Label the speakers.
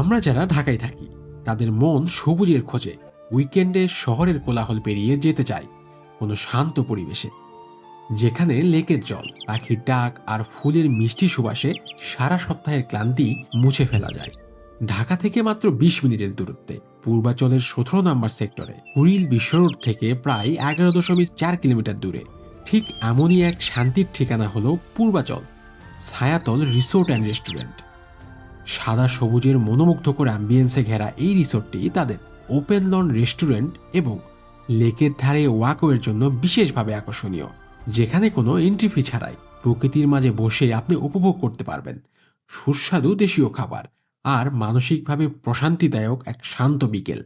Speaker 1: আমরা যারা ঢাকায় থাকি, তাদের মন সবুজের খোঁজে উইকেন্ডে শহরের কোলাহল পেরিয়ে যেতে চায় কোনো শান্ত পরিবেশে। যেখানে লেকের জল, পাখির ডাক আর ফুলের মিষ্টি সুবাসে সারা সপ্তাহের ক্লান্তি মুছে ফেলা যায়। ঢাকা থেকে মাত্র বিশ মিনিটের দূরত্বে পূর্বাচলের সতেরো নম্বর সেক্টরে কুড়িল বিশ্ব রোড থেকে প্রায় এগারো দশমিক চার কিলোমিটার দূরে। ঠিক এমনই এক শান্তির ঠিকানা হলো Purbachal, Chhayatal resort and restaurant. সাদা সবুজের মনোমুগ্ধকর অ্যাম্বিয়েন্সে ঘেরা এই রিসোর্টটি তাদের ওপেন লন রেস্টুরেন্ট এবং লেকের ধারে ওয়াকওয়ের জন্য বিশেষভাবে আকর্ষণীয়, যেখানে কোনো এন্ট্রি ফি ছাড়াই প্রকৃতির মাঝে বসে আপনি উপভোগ করতে পারবেন। সুস্বাদু দেশীয় খাবার আর মানসিকভাবে প্রশান্তিদায়ক এক শান্ত বিকেল।